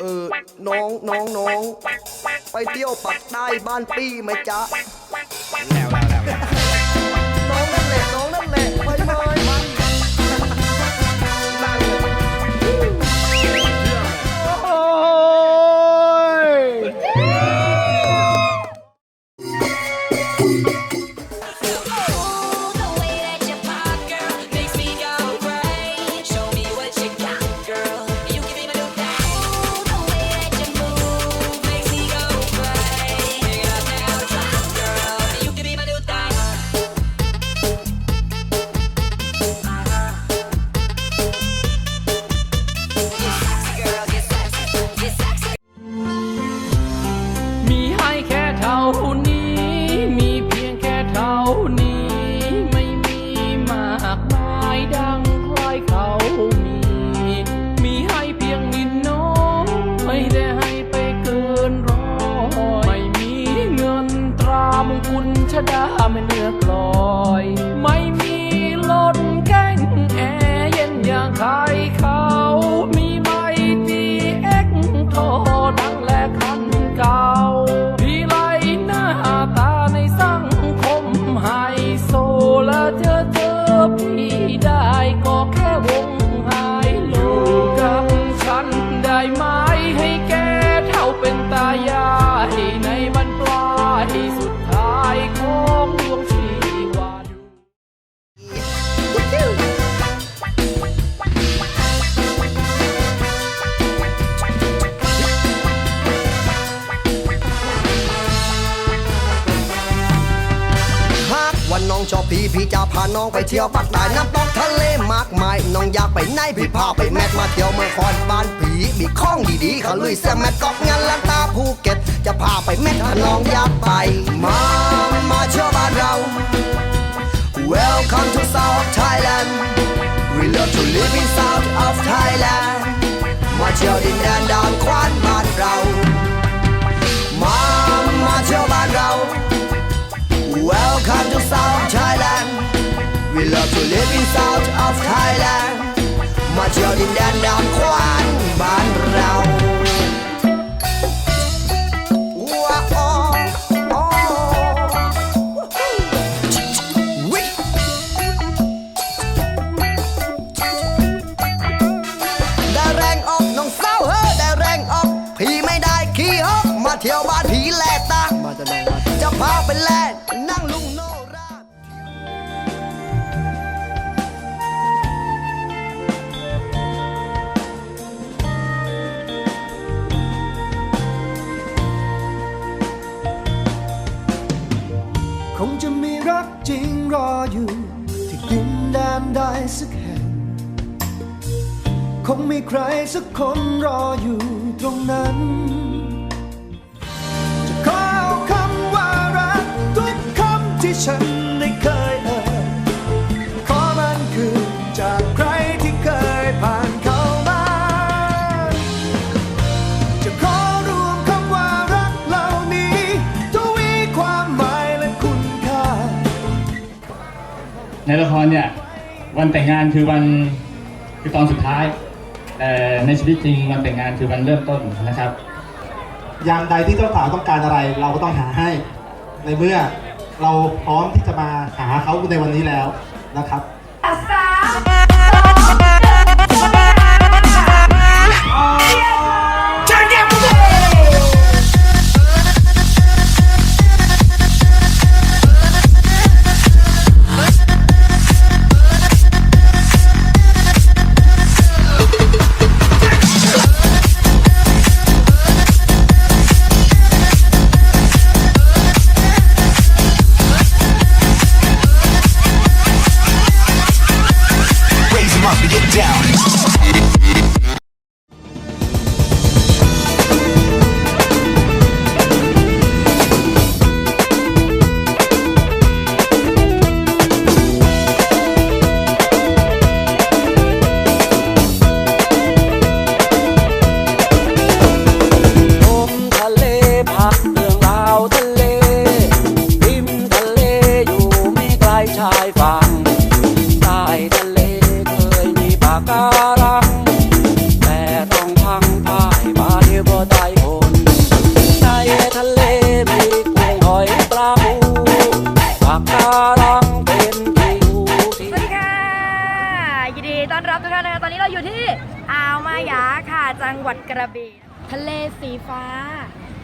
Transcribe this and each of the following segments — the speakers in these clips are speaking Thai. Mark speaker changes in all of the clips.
Speaker 1: เออ น้องน้องน้อง ไปเที่ยวปักใต้บ้านปี้ไหมจ๊ะ
Speaker 2: แล้ว
Speaker 1: นี้ไม่
Speaker 3: มีมากมายดังใครเขามี มีให้เพียงนิดน้อยไม่ได้ให้ไปเกินร้อยไม่มีเงินตรามงกุลชดาไม่เนื้อกลอย ไม่มีาเป็นตายายในบรรปลายสุดท้ายของดวงชีวัน
Speaker 1: หากวันน้องชอบพี่พี่จะพาน้องไปเที่ยวปักใต้น้ำตกทะเลมากมาย น้องอยากไปไหนพี่พาไปแมทมาเที่ยวเมืองคอนบ้าน ลุยเสียแมทเกาะงานลันตาภูเก็ต จะพาไปแมทถ้าน้องอยากไป มา มาเที่ยวบ้านเรา Welcome to South Thailand We love to live in South of Thailand มาเที่ยวดินแดนดานควานบ้านเรา มา มาเที่ยวบ้านเรา Welcome to South Thailand We love to live in South of Thailand มาเที่ยวดินแดนดานควาน ไปแลนั่งลุงโนราช
Speaker 4: คงจะมีรักจริงรออยู่ ที่ดินแดนใดสักแห่ง คงมีใครสักคนรออยู่ตรงนั้น ที่ฉันได้เคยเอ่ยขอมันคือจากใครที่เคยผ่านเข้ามา จะขอรวมคำว่ารักเหล่านี้ทวีความหมายและคุณค่า
Speaker 5: ในละครเนี่ยวันแต่งงานคือวันคือตอนสุดท้ายแต่ในชีวิตจริงวันแต่งงานคือวันเริ่มต้นนะครับ
Speaker 6: ยามใดที่เจ้าสาวต้องการอะไรเราก็ต้องหาให้ในเมื่อ เราพร้อมที่จะมาหาเขาในวันนี้แล้วนะครับ
Speaker 3: ต้
Speaker 7: อนรับทุกท่านนะคะตอนนี้เราอยู่ที่อ่าวมายาค่ะจังหวัดกระบี่ทะเลสีฟ้า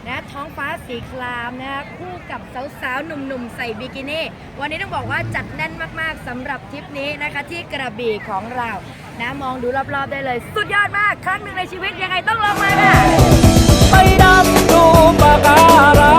Speaker 7: นะท้องฟ้าสีครามนะคะคู่กับสาวๆหนุ่มๆ ใส่บิกินี่ วันนี้ต้องบอกว่าจัดแน่นมากๆสำหรับทริปนี้นะคะที่กระบี่ของเรานะมองดูรอบๆได้เลย สุดยอดมาก ครั้งหนึ่งในชีวิตยังไงต้องลองมาค่ะ
Speaker 6: ไปดำดูปะการัง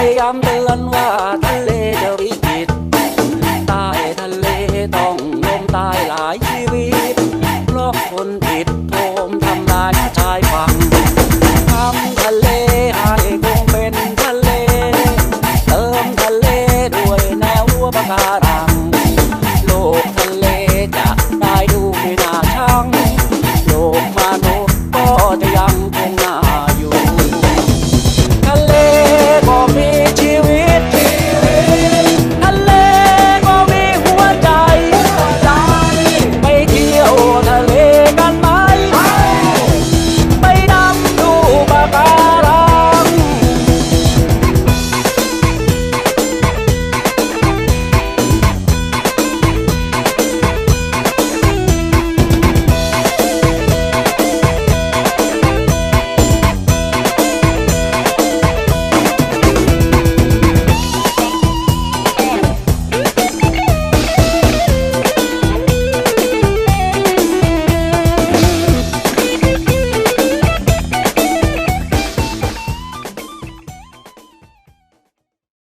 Speaker 6: พยายามเตือนว่าทะเลจะวิกฤตใต้ทะเลต้องลมตายหลายชีวิตเพราะคนผิด